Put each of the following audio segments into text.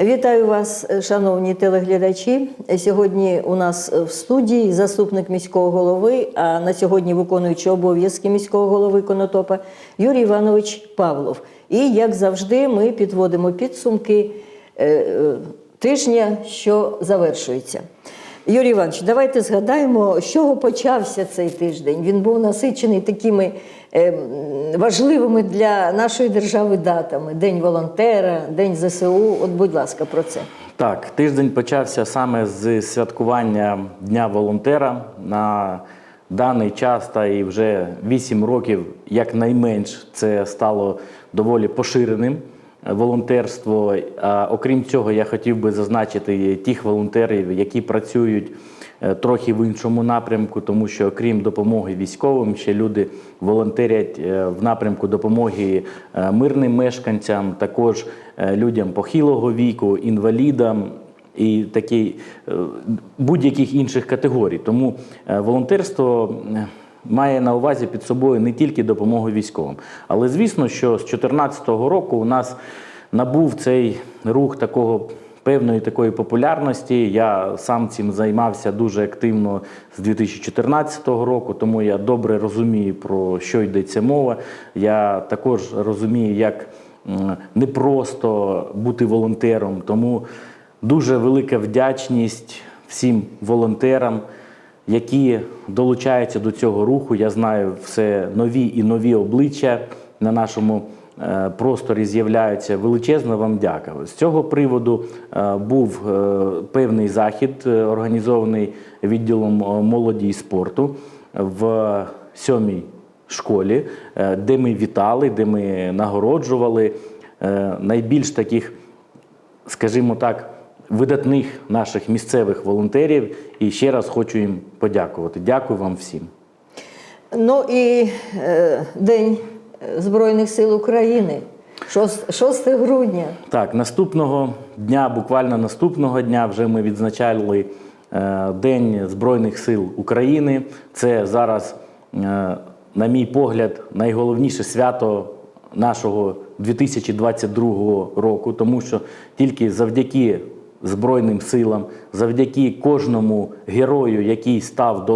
Вітаю вас, шановні телеглядачі. Сьогодні у нас в студії заступник міського голови, а на сьогодні виконуючий обов'язки міського голови Конотопа Юрій Іванович Павлов. І як завжди, ми підводимо підсумки е, е, тижня, що завершується. Юрій Іванович, давайте згадаємо, з чого почався цей тиждень. Він був насичений такими е, важливими для нашої держави датами: День волонтера, День ЗСУ. От, будь ласка, про це. Так, тиждень почався саме з святкування Дня волонтера. На даний час та і вже 8 років, якнайменш, це стало доволі поширеним волонтерство. А окрім цього, я хотів би зазначити тих волонтерів, які працюють е, трохи в іншому напрямку, тому що окрім допомоги військовим, ще люди волонтерять е, в напрямку допомоги е, мирним мешканцям, також людям похилого віку, інвалідам. І такі будь-яких інших категорій. Тому волонтерство має на увазі під собою не тільки допомогу військовим. Але звісно, що з 2014 року у нас набув цей рух такого певної такої популярності. Я сам цим займався дуже активно з 2014 року, тому я добре розумію, про що йдеться мова. Я також розумію, як непросто бути волонтером. Тому дуже велика вдячність всім волонтерам, які долучаються до цього руху. Я знаю, все нові і нові обличчя на нашому е, просторі з'являються. Величезна вам дяка. З цього приводу е, був е, певний захід, організований відділом молоді і спорту в сьомій школі, де ми вітали, де ми нагороджували найбільш таких скажімо так, видатних наших місцевих волонтерів. І ще раз хочу їм подякувати. Дякую вам всім. Ну і е, День Збройних сил України, 6, 6 грудня. Так, наступного дня, буквально наступного дня, вже ми відзначали е, День Збройних сил України. Це зараз, е, на мій погляд, найголовніше свято нашого 2022 року, тому що тільки завдяки Збройним силам, завдяки кожному герою, який став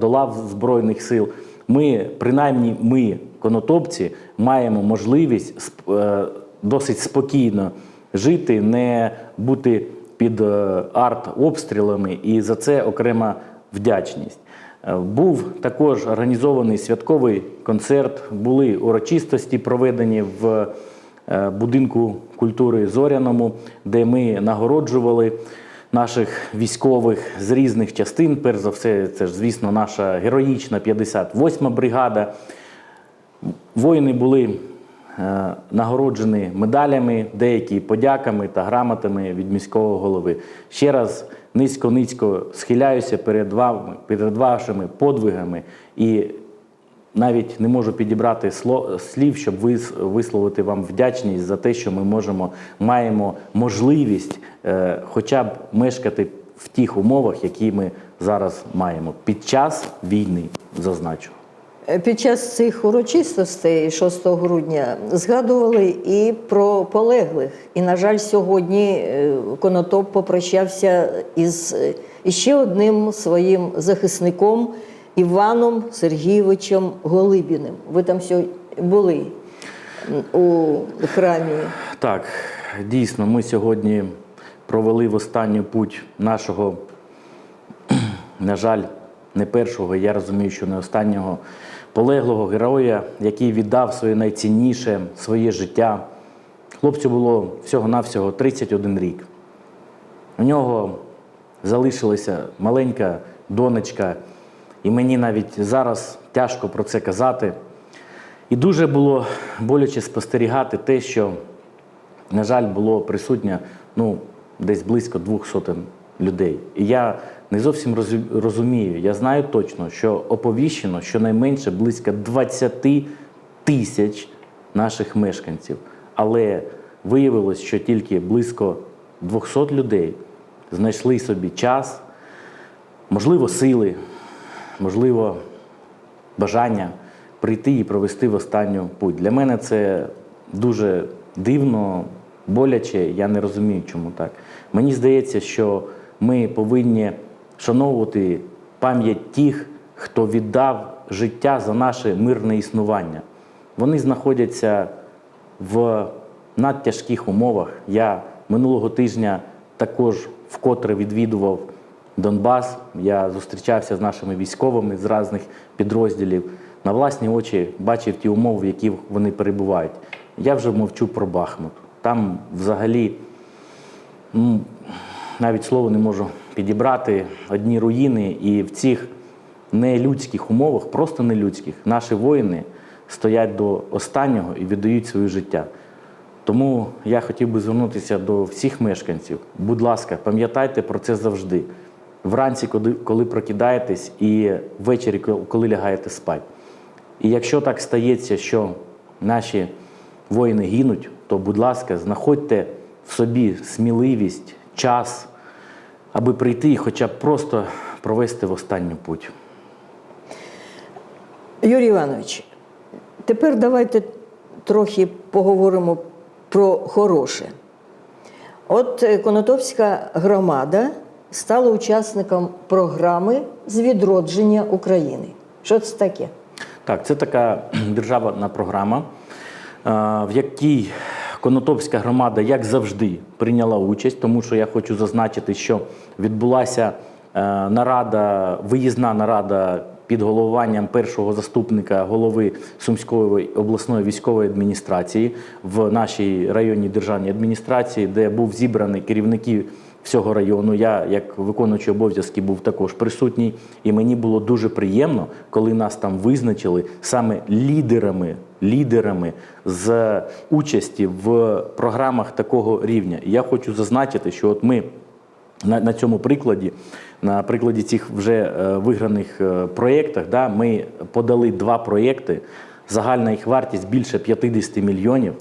до лав Збройних сил, ми, принаймні, ми, конотопці, маємо можливість сп- е, досить спокійно жити, не бути під е, арт-обстрілами, і за це окрема вдячність. Е, Був також організований святковий концерт, були урочистості проведені в будинку культури Зоряному, де ми нагороджували наших військових з різних частин. Перш за все, це ж, звісно, наша героїчна 58-ма бригада. Воїни були е, нагороджені медалями, деякі подяками та грамотами від міського голови. Ще раз низько-низько схиляюся перед вами, перед вашими подвигами і навіть не можу підібрати слів, щоб вис- висловити вам вдячність за те, що ми можемо, маємо можливість е, хоча б мешкати в тих умовах, які ми зараз маємо під час війни, зазначу. Е, Під час цих урочистостей 6 грудня згадували і про полеглих. І, на жаль, сьогодні е, Конотоп попрощався із е, іще одним своїм захисником Іваном Сергійовичем Голибіним. Ви там сьогодні були у храмі. Так, дійсно, ми сьогодні провели в останню путь нашого, на жаль, не першого, я розумію, що не останнього полеглого героя, який віддав своє найцінніше, своє життя. Хлопцю було всього-навсього 31 рік. У нього залишилася маленька донечка, і мені навіть зараз тяжко про це казати. І дуже було боляче спостерігати те, що, на жаль, було присутнє ну, десь близько двох сотень людей. І я не зовсім розумію, я знаю точно, що оповіщено щонайменше близько 20 тисяч наших мешканців. Але виявилось, що тільки близько 200 людей знайшли собі час, можливо, сили, можливо, бажання прийти і провести в останню путь. Для мене це дуже дивно, боляче, я не розумію, чому так. Мені здається, що ми повинні шановувати пам'ять тих, хто віддав життя за наше мирне існування. Вони знаходяться в надтяжких умовах. Я минулого тижня також вкотре відвідував Донбас. Я зустрічався з нашими військовими з різних підрозділів. На власні очі бачив ті умови, в яких вони перебувають. Я вже мовчу про Бахмут. Там взагалі ну, навіть слово не можу підібрати одні руїни, і в цих нелюдських умовах, просто нелюдських, наші воїни стоять до останнього і віддають своє життя. Тому я хотів би звернутися до всіх мешканців. Будь ласка, пам'ятайте про це завжди. Вранці, коли, коли прокидаєтесь, і ввечері, коли- лягаєте спати. І якщо так стається, що наші воїни гинуть, то, будь ласка, знаходьте в собі сміливість, час, аби прийти і хоча б просто провести в останню путь. Юрій Іванович, тепер давайте трохи поговоримо про хороше. От е, Конотопська громада стала учасником програми з відродження України. Що це таке? Так, це така державна програма, е, в якій Конотопська громада, як завжди, прийняла участь, тому що я хочу зазначити, що відбулася е, нарада, виїзна нарада під головуванням першого заступника голови Сумської обласної військової адміністрації в нашій районній державній адміністрації, де був зібраний керівники всього району. Я, як виконуючий обов'язки, був також присутній, і мені було дуже приємно, коли нас там визначили саме лідерами, лідерами з участі в програмах такого рівня. І я хочу зазначити, що от ми. На, на цьому прикладі, на прикладі цих вже е, виграних е, проєктах, да, ми подали два проєкти. Загальна їх вартість більше 50 мільйонів.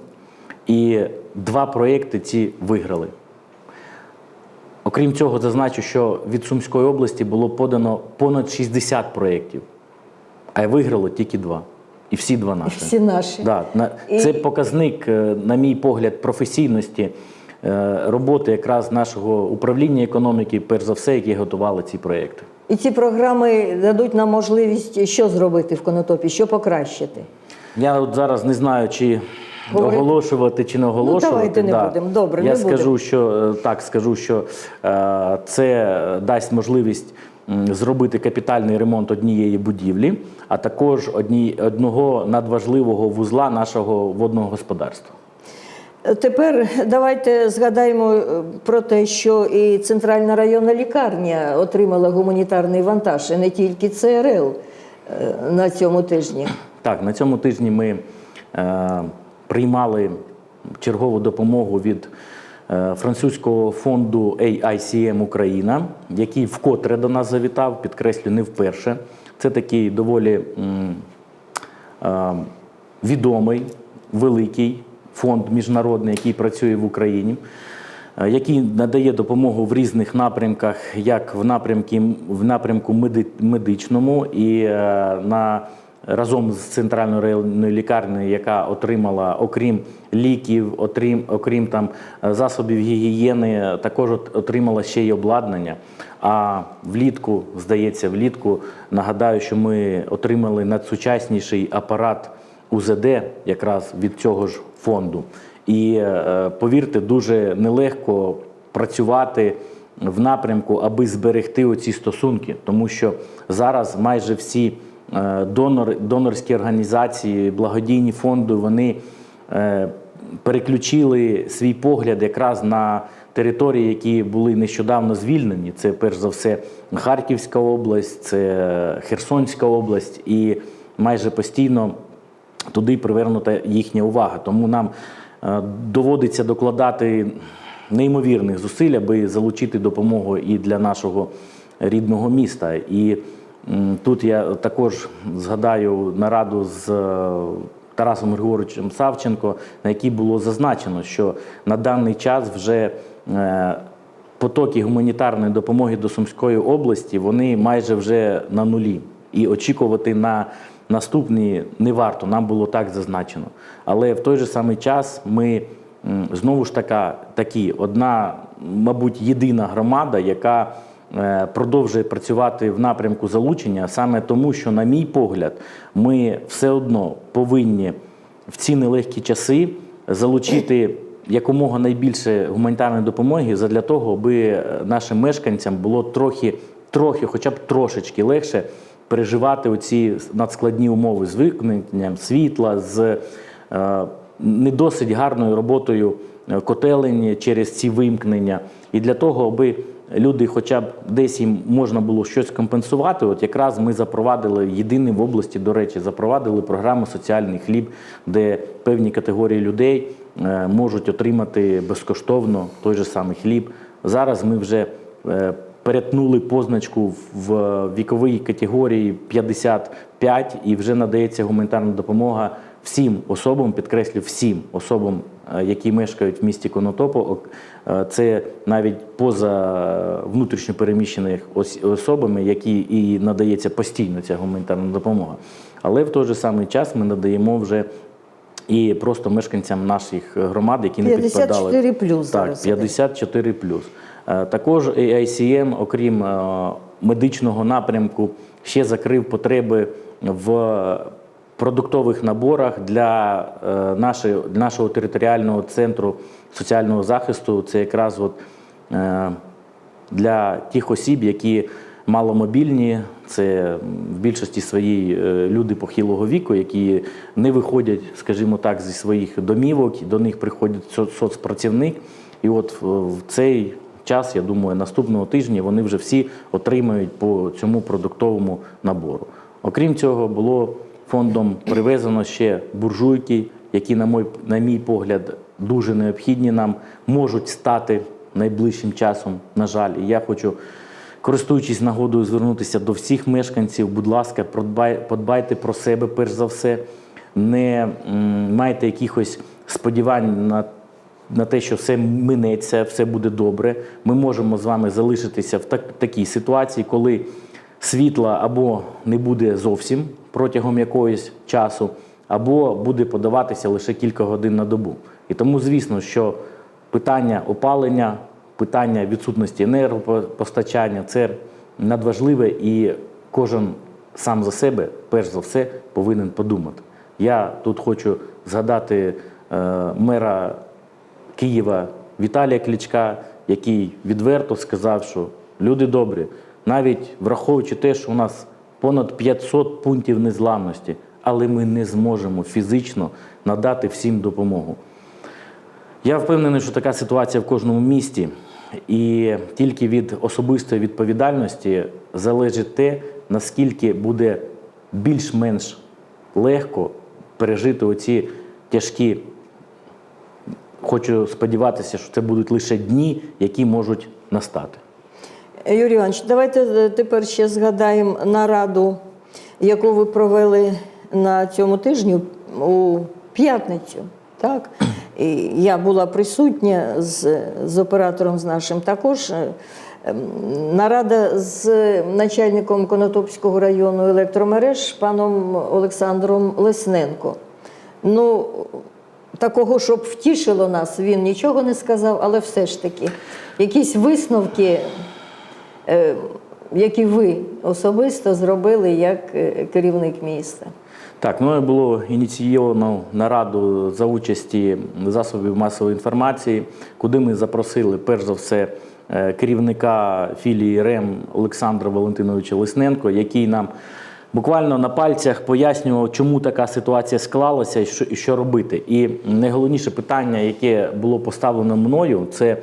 І два проєкти ці виграли. Окрім цього, зазначу, що від Сумської області було подано понад 60 проєктів, а виграло тільки два. І всі два наші. Всі наші. Да, на, І- Це показник, е, на мій погляд, професійності е, роботи якраз нашого управління економіки, перш за все, які готували ці проєкти. І ці програми дадуть нам можливість що зробити в Конотопі, що покращити. Я от зараз не знаю, чи Говорити? оголошувати чи не оголошувати. Ну, давайте не будемо. Добре, Я не скажу, будемо. що е, так скажу, що е, це дасть можливість зробити капітальний ремонт однієї будівлі, а також одні, одного надважливого вузла нашого водного господарства. Тепер давайте згадаємо е, про те, що і центральна районна лікарня отримала гуманітарний вантаж, і не тільки ЦРЛ е, на цьому тижні. Так, на цьому тижні ми е, приймали чергову допомогу від е, французького фонду AICM Україна, який вкотре до нас завітав, підкреслю, не вперше. Це такий доволі е, відомий, великий фонд міжнародний, який працює в Україні, е, який надає допомогу в різних напрямках, як в напрямку, в напрямку медичному і на разом з центральною районною лікарнею, яка отримала, окрім ліків, отрим, окрім там е, засобів гігієни, також отримала ще й обладнання. А влітку, здається, влітку нагадаю, що ми отримали надсучасніший апарат УЗД якраз від цього ж фонду. І е, повірте, дуже нелегко працювати в напрямку, аби зберегти оці стосунки, тому що зараз майже всі е, донори, донорські організації, благодійні фонди, вони е, переключили свій погляд якраз на території, які були нещодавно звільнені. Це перш за все Харківська область, це Херсонська область, і майже постійно туди привернута їхня увага. Тому нам е, доводиться докладати неймовірних зусиль, аби залучити допомогу і для нашого рідного міста. І тут я також згадаю нараду з е, Тарасом Григоровичем Савченко, на якій було зазначено, що на даний час вже е, потоки гуманітарної допомоги до Сумської області вони майже вже на нулі. І очікувати на наступні не варто, нам було так зазначено. Але в той же самий час ми знову ж така, такі, одна, мабуть, єдина громада, яка продовжує працювати в напрямку залучення, саме тому, що, на мій погляд, ми все одно повинні в ці нелегкі часи залучити якомога найбільше гуманітарної допомоги задля того, аби е, нашим мешканцям було трохи, трохи, хоча б трошечки легше переживати оці надскладні умови з вимкненням світла, з е, не досить гарною роботою е, котелень через ці вимкнення. І для того, аби люди, хоча б десь їм можна було щось компенсувати, от якраз ми запровадили єдиний в області, до речі, запровадили програму Соціальний хліб, де певні категорії людей е, можуть отримати безкоштовно той же самий хліб. Зараз ми вже е, перетнули позначку в віковій категорії 55 і вже надається гуманітарна допомога всім особам, підкреслю, всім особам, які мешкають в місті Конотопо. Е, Це навіть поза внутрішньо переміщених особами, які і надається постійно ця гуманітарна допомога. Але в той же самий час ми надаємо вже і просто мешканцям наших громад, які не 54 підпадали. плюс Так, зараз іде. 54 плюс. Е, Також AICM, окрім е, медичного напрямку, ще закрив потреби в продуктових наборах для, е, нашої, нашого територіального центру соціального захисту. Це якраз от, е, для тих осіб, які маломобільні, це в більшості своїй е, люди похилого віку, які не виходять, скажімо так, зі своїх домівок, до них приходить соцпрацівник. І от в цей час, я думаю, наступного тижня вони вже всі отримають по цьому продуктовому набору. Окрім цього, було фондом привезено ще буржуйки, які, на мой, на мій погляд, дуже необхідні нам, можуть стати найближчим часом, на жаль. І я хочу, користуючись нагодою, звернутися до всіх мешканців. Будь ласка, подбай, подбайте про себе перш за все. Не майте якихось сподівань на на те, що все минеться, все буде добре. Ми можемо з вами залишитися в так, такій ситуації, коли світла або не буде зовсім протягом якогось часу, або буде подаватися лише кілька годин на добу. І тому, звісно, що питання опалення, питання відсутності енергопостачання це надважливе і кожен сам за себе, перш за все, повинен подумати. Я тут хочу згадати е, мера Києва Віталія Кличка, який відверто сказав, що люди добрі, навіть враховуючи те, що у нас понад 500 пунктів незламності, але ми не зможемо фізично надати всім допомогу. Я впевнений, що така ситуація в кожному місті, і тільки від особистої відповідальності залежить те, наскільки буде більш-менш легко пережити оці тяжкі Хочу сподіватися, що це будуть лише дні, які можуть настати. Юрій Іванович, давайте е, тепер ще згадаємо нараду, яку ви провели на цьому тижні у п'ятницю. Так? І я була присутня з, з оператором з нашим також. Е, Нарада з начальником Конотопського району електромереж паном Олександром Лесненко. Ну, такого, щоб втішило нас, він нічого не сказав, але все ж таки, якісь висновки, які ви особисто зробили як е, керівник міста. Так, мною було ініційовано нараду за участі засобів масової інформації, куди ми запросили перш за все е, керівника філії РЕМ Олександра Валентиновича Лисненко, який нам буквально на пальцях пояснював, чому така ситуація склалася і що, і що робити. І найголовніше питання, яке було поставлено мною, це е,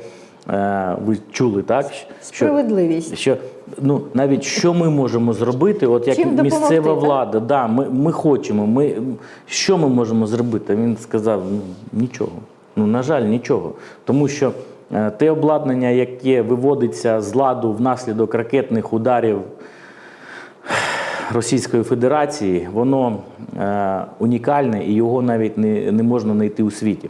ви чули, так? що- Справедливість. що ну навіть що ми можемо зробити, от як Чим допомогти, місцева так? влада, да, ми, ми хочемо. Ми що ми можемо зробити? Він сказав: ну нічого. Ну на жаль, нічого. Тому що е, те обладнання, яке виводиться з ладу внаслідок ракетних ударів Російської Федерації, воно е, унікальне і його навіть не, не можна знайти у світі.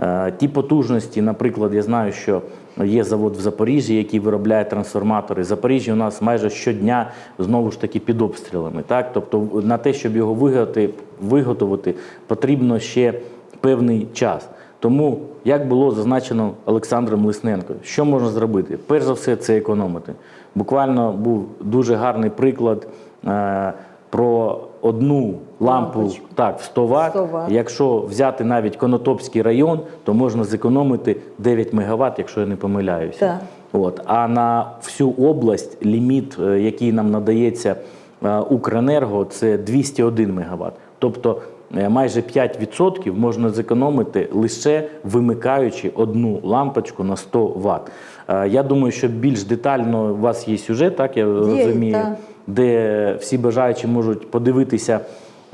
Е, ті потужності, наприклад, я знаю, що є завод в Запоріжжі, який виробляє трансформатори. Запоріжжя у нас майже щодня знову ж таки під обстрілами. Так? Тобто на те, щоб його виготовити, виготовити, потрібно ще певний час. Тому, як було зазначено Олександром Лисненко, що можна зробити? Перш за все, це економити. Буквально був дуже гарний приклад е, про одну лампу Лампочку. так, в 100 Вт. 100 Вт. Якщо взяти навіть Конотопський район, то можна зекономити 9 МВт, якщо я не помиляюся. Так. От. А на всю область ліміт, е, який нам надається е, Укренерго, це 201 МВт. Тобто е, майже 5% можна зекономити лише вимикаючи одну лампочку на 100 Вт. Е, Я думаю, що більш детально у вас є сюжет, так я розумію, так. Де всі бажаючі можуть подивитися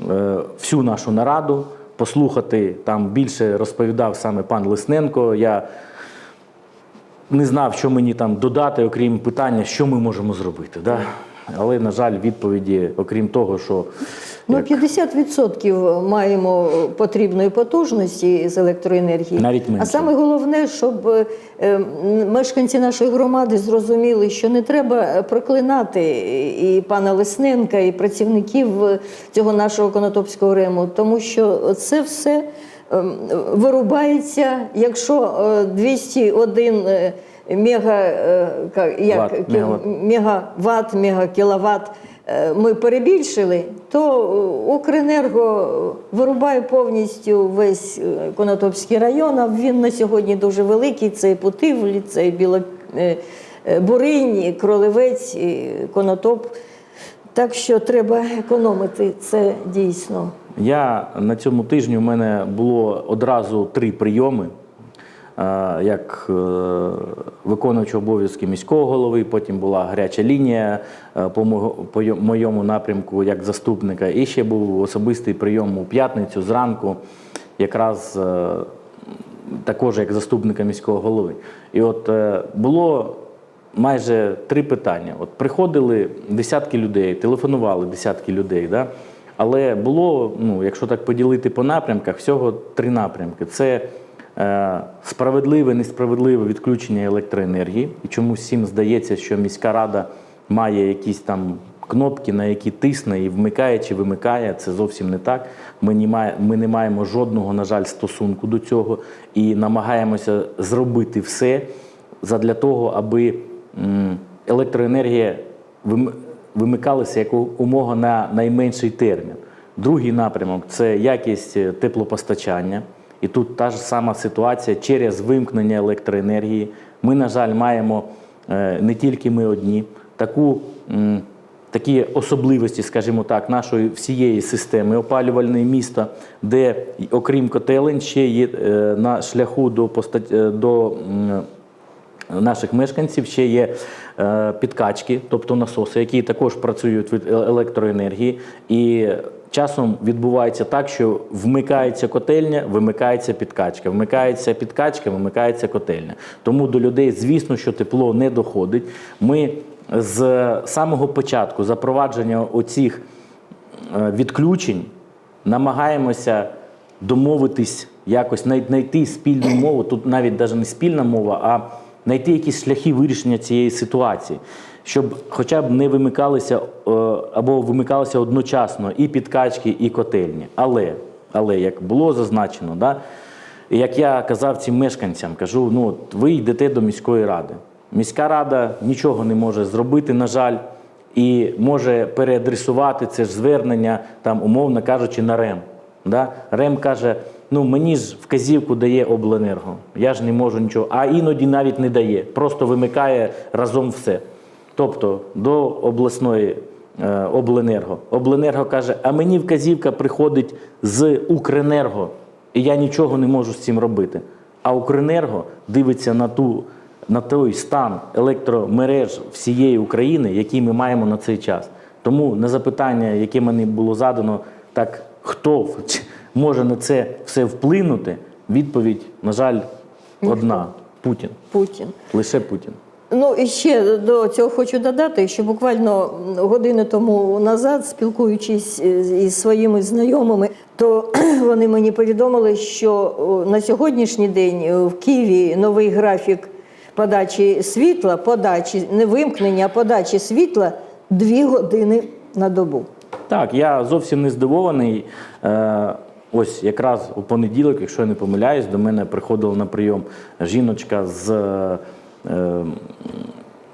е, всю нашу нараду, послухати там більше розповідав саме пан Лисненко. Я не знав, що мені там додати, окрім питання, що ми можемо зробити. Да? Але, на жаль, відповіді, окрім того, що Ну, 50% маємо потрібної потужності з електроенергії. Навіть менше. А саме головне, щоб е, мешканці нашої громади зрозуміли, що не треба проклинати і пана Лисненка, і працівників цього нашого конотопського рему, тому що це все ем, вирубається, якщо е, 201 е, мега, е, як, мегаватт. мегакіловат е, ми перебільшили, то е, Укренерго вирубає повністю весь Конотопський район. А він на сьогодні дуже великий. Це і Путивлі, це і Біло... Буринь, Кролевець, Конотоп. Так що треба економити це дійсно. Я на цьому тижні у мене було одразу три прийоми. Як е, виконуючий обов'язки міського голови, потім була гаряча лінія е, по моєму напрямку як заступника. І ще був особистий прийом у п'ятницю зранку, якраз е, також як заступника міського голови. І от було майже три питання. От приходили десятки людей, телефонували десятки людей. Да? Але було, ну, якщо так поділити по напрямках, всього три напрямки: це справедливе, несправедливе відключення електроенергії. І чомусь всім здається, що міська рада має якісь там кнопки, на які тисне і вмикає чи вимикає. Це зовсім не так. Ми не, має, ми не маємо жодного, на жаль, стосунку до цього і намагаємося зробити все задля того, аби електроенергія вим- вимикалася як умога на найменший термін. Другий напрямок це якість е, теплопостачання. І тут та ж сама ситуація через вимкнення електроенергії. Ми, на жаль, маємо е, не тільки ми одні, таку, такі особливості, скажімо так, нашої всієї системи опалювальної міста, де окрім котелень ще є е, на шляху до, е, до наших мешканців ще є підкачки, тобто насоси, які також працюють від електроенергії. І часом відбувається так, що вмикається котельня, вимикається підкачка, вмикається підкачка, вимикається котельня. Тому до людей, звісно, що тепло не доходить. Ми з самого початку запровадження оцих е, відключень намагаємося домовитись, якось знайти спільну мову. Тут навіть навіть не спільна мова, а знайти якісь шляхи вирішення цієї ситуації, щоб хоча б не вимикалися е, або вимикалися одночасно і підкачки, і котельні. Але, але як було зазначено, да, як я казав цим мешканцям, кажу: ну от ви йдете до міської ради. Міська рада нічого не може зробити, на жаль, і може переадресувати це ж звернення, там, умовно кажучи, на РЕМ. Да? РЕМ каже: ну мені ж вказівку дає обленерго, я ж не можу нічого, а іноді навіть не дає, просто вимикає разом все. Тобто до обласної е, обленерго. Обленерго каже, а мені вказівка приходить з Укренерго, і я нічого не можу з цим робити. А Укренерго дивиться на ту. На той стан електромереж всієї України, який ми маємо на цей час. Тому на запитання, яке мені було задано, так хто може на це все вплинути, відповідь, на жаль, одна Путін. Путін. Лише Путін. Ну і ще до цього хочу додати, що буквально години тому назад, спілкуючись із своїми знайомими, то вони мені повідомили, що на сьогоднішній день е, в Києві новий графік подачі світла, подачі не вимкнення, а подачі світла дві години на добу. Так, я зовсім не здивований. Ось якраз у понеділок, якщо я не помиляюсь, до мене приходила на прийом жіночка з е,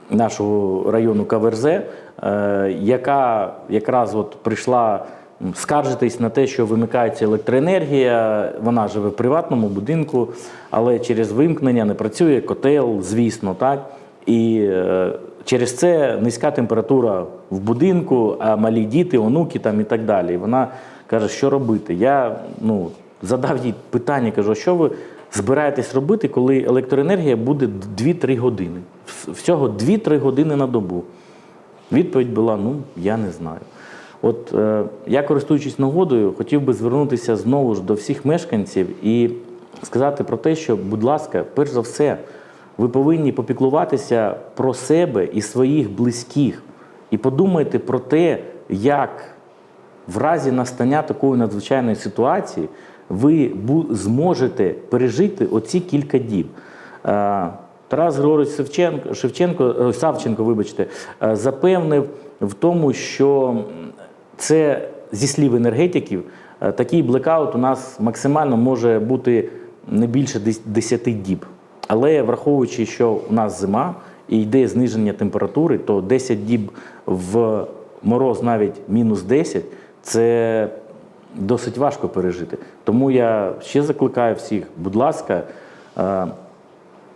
нашого району КВРЗ, е, яка якраз от прийшла скаржитись на те, що вимикається електроенергія. Вона живе в приватному будинку, але через вимкнення не працює котел, звісно, так. І е, через це низька температура в будинку, а малі діти, онуки там і так далі. Вона каже, що робити. Я ну, задав їй питання, кажу, що ви збираєтесь робити, коли електроенергія буде 2-3 години? Всього 2-3 години на добу. Відповідь була: ну, я не знаю. От е, я, користуючись нагодою, хотів би звернутися знову ж до всіх мешканців і сказати про те, що, будь ласка, перш за все, ви повинні попіклуватися про себе і своїх близьких. І подумайте про те, як в разі настання такої надзвичайної ситуації ви зможете пережити оці кілька діб. Е, Тарас Григорович Шевченко, Шевченко, Савченко, вибачте, е, запевнив в тому, що це зі слів енергетиків, е, такий блекаут у нас максимально може бути не більше дес- 10 діб. Але враховуючи, що у нас зима і йде зниження температури, то 10 діб в мороз навіть мінус 10 це досить важко пережити. Тому я ще закликаю всіх, будь ласка, е,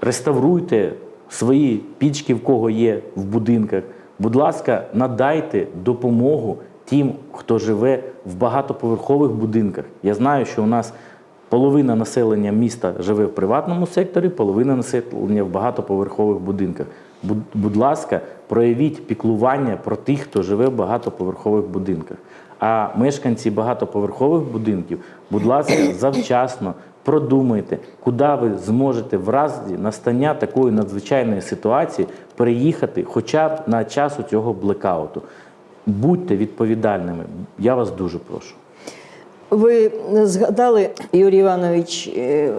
реставруйте свої пічки, в кого є в будинках. Будь ласка, надайте допомогу тим, хто живе в багатоповерхових будинках. Я знаю, що у нас половина населення міста живе в приватному секторі, половина населення в багатоповерхових будинках. Будь, будь ласка, проявіть піклування про тих, хто живе в багатоповерхових будинках. А мешканці багатоповерхових будинків, будь ласка, завчасно продумайте, куди ви зможете в разі настання такої надзвичайної ситуації переїхати хоча б на часу цього блекауту. Будьте відповідальними. Я вас дуже прошу. Ви згадали, Юрій Іванович, е,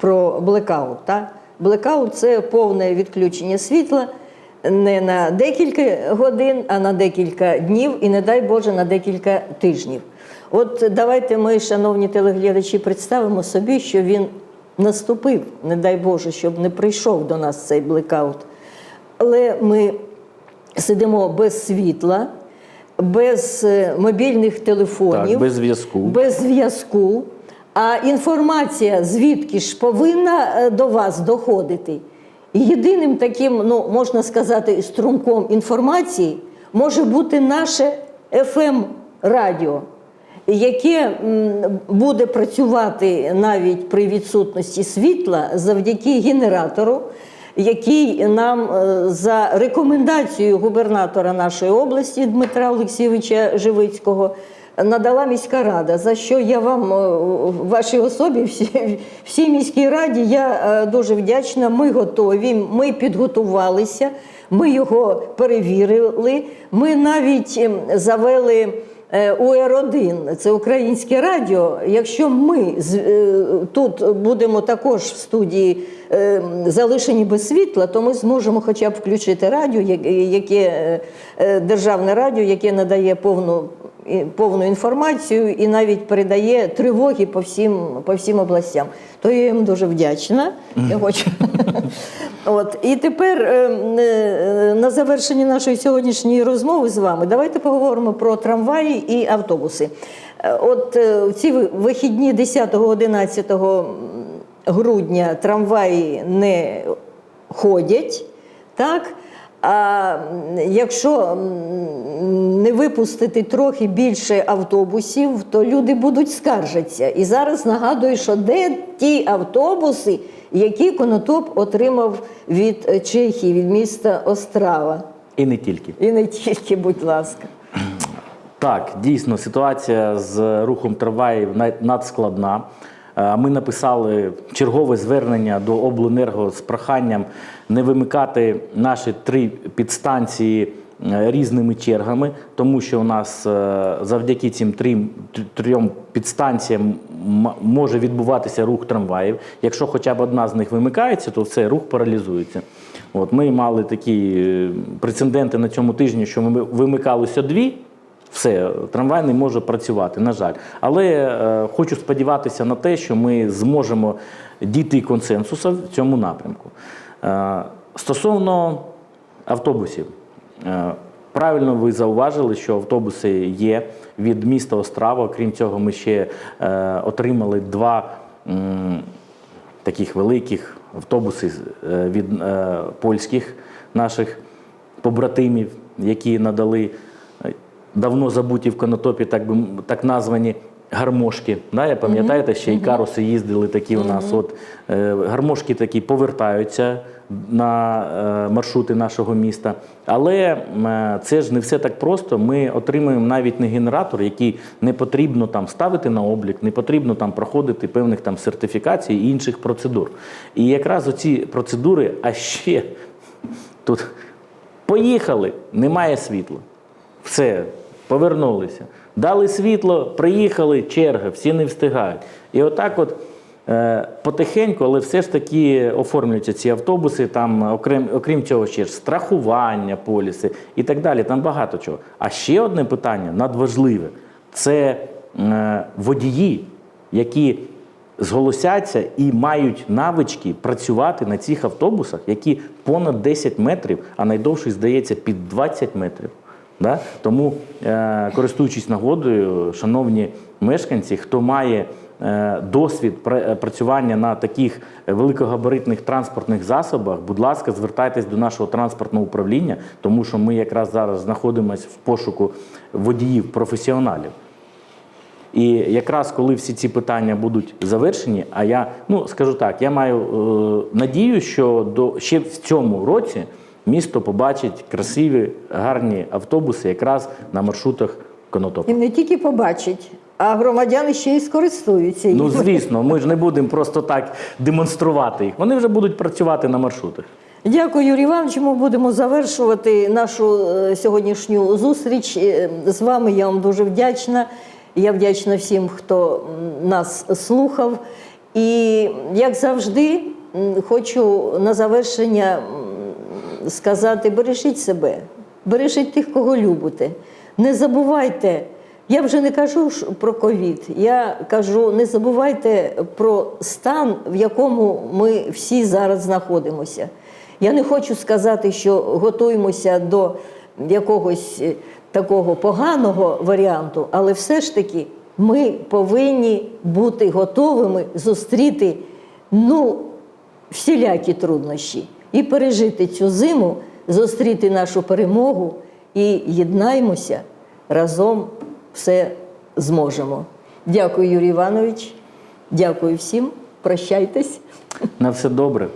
про блекаут. Блекаут це повне відключення світла не на декілька годин, а на декілька днів і, не дай Боже, на декілька тижнів. От давайте ми, шановні телеглядачі, представимо собі, що він наступив, не дай Боже, щоб не прийшов до нас цей блекаут. Але ми сидимо без світла, без е, мобільних телефонів Так, без зв'язку. без зв'язку. А інформація звідки ж повинна е, до вас доходити. І єдиним таким, ну можна сказати, струмком інформації може бути наше fm радіо яке буде працювати навіть при відсутності світла завдяки генератору, який нам е, за рекомендацією губернатора нашої області Дмитра Олексійовича Живицького надала міська рада. За що я вам е, вашій особі, всі, всій міській раді, я е, дуже вдячна. Ми готові, ми підготувалися, ми його перевірили. Ми навіть ем, завели. Е, УР-1 це українське радіо. Якщо ми тут будемо також в студії е, залишені без світла, то ми зможемо хоча б включити радіо, яке державне радіо, яке надає повну. Повну інформацію і навіть передає тривоги по всім, по всім областям. То я їм дуже вдячна. Я хочу. От. І тепер е, е, на завершенні нашої сьогоднішньої розмови з вами давайте поговоримо про трамваї і автобуси. Е, От в ці вихідні 10-11 грудня трамваї не ходять, так? А якщо не випустити трохи більше автобусів, то люди будуть скаржитися. І зараз нагадую, що де ті автобуси, які Конотоп отримав від Чехії, від міста Острава. І не тільки. І не тільки, будь ласка. Так, дійсно, ситуація з рухом трамваїв на- надскладна. Е, Ми написали чергове звернення до обленерго з проханням не вимикати наші три підстанції е, різними чергами, тому що у нас е, завдяки цим трим, тр- трьом підстанціям може відбуватися рух трамваїв. Якщо хоча б одна з них вимикається, то все, рух паралізується. От ми мали такі прецеденти на цьому тижні, що ми вимикалися дві Все, трамвай не може працювати, на жаль. Але е, хочу сподіватися на те, що ми зможемо дійти консенсусу в цьому напрямку. Е, стосовно автобусів, е, правильно ви зауважили, що автобуси є від міста Острава. Крім цього, ми ще е, отримали два. м, таких великих автобуси е, від е, польських наших побратимів, які надали е, давно забуті в конотопі, так би так названі. Гармошки, да, я пам'ятаєте, ще й каруси їздили такі у нас. От е, гармошки такі повертаються на е, маршрути нашого міста. Але е, це ж не все так просто. Ми отримуємо навіть не генератор, який не потрібно там ставити на облік, не потрібно там проходити певних там сертифікацій і інших процедур. І якраз оці процедури, а ще тут поїхали, немає світла. Все, повернулися. Дали світло, приїхали, черга, всі не встигають. І отак от е, потихеньку, але все ж таки оформлюються ці автобуси, там, окрім, окрім цього, ще ж страхування, поліси і так далі. Там багато чого. А ще одне питання надважливе це е, водії, які зголосяться і мають навички працювати на цих автобусах, які понад 10 метрів, а найдовший, здається, під 20 метрів. Да? Тому, е, користуючись нагодою, шановні мешканці, хто має е, досвід пра- працювання на таких великогабаритних транспортних засобах, будь ласка, звертайтесь до нашого транспортного управління, тому що ми якраз зараз знаходимося в пошуку водіїв-професіоналів. І якраз коли всі ці питання будуть завершені, а я ну скажу так, я маю е, надію, що до ще в цьому році місто побачить красиві, гарні автобуси якраз на маршрутах Конотоп. І не тільки побачать, а громадяни ще й скористуються. Ну звісно, ми ж не будемо просто так демонструвати їх. Вони вже будуть працювати на маршрутах. Дякую, Юрій Іванович. Ми будемо завершувати нашу е, сьогоднішню зустріч Е, з вами. Я вам дуже вдячна. Я вдячна всім, хто нас слухав. І як завжди, хочу на завершення сказати: бережіть себе, бережіть тих, кого любите. Не забувайте. Я вже не кажу про ковід. Я кажу, не забувайте про стан, в якому ми всі зараз знаходимося. Я не хочу сказати, що готуємося до якогось е, такого поганого варіанту, але все ж таки ми повинні бути готовими зустріти ну, всілякі труднощі і пережити цю зиму, зустріти нашу перемогу і єднаймося разом все зможемо. Дякую, Юрій Іванович. Дякую всім. Прощайтесь. На все добре.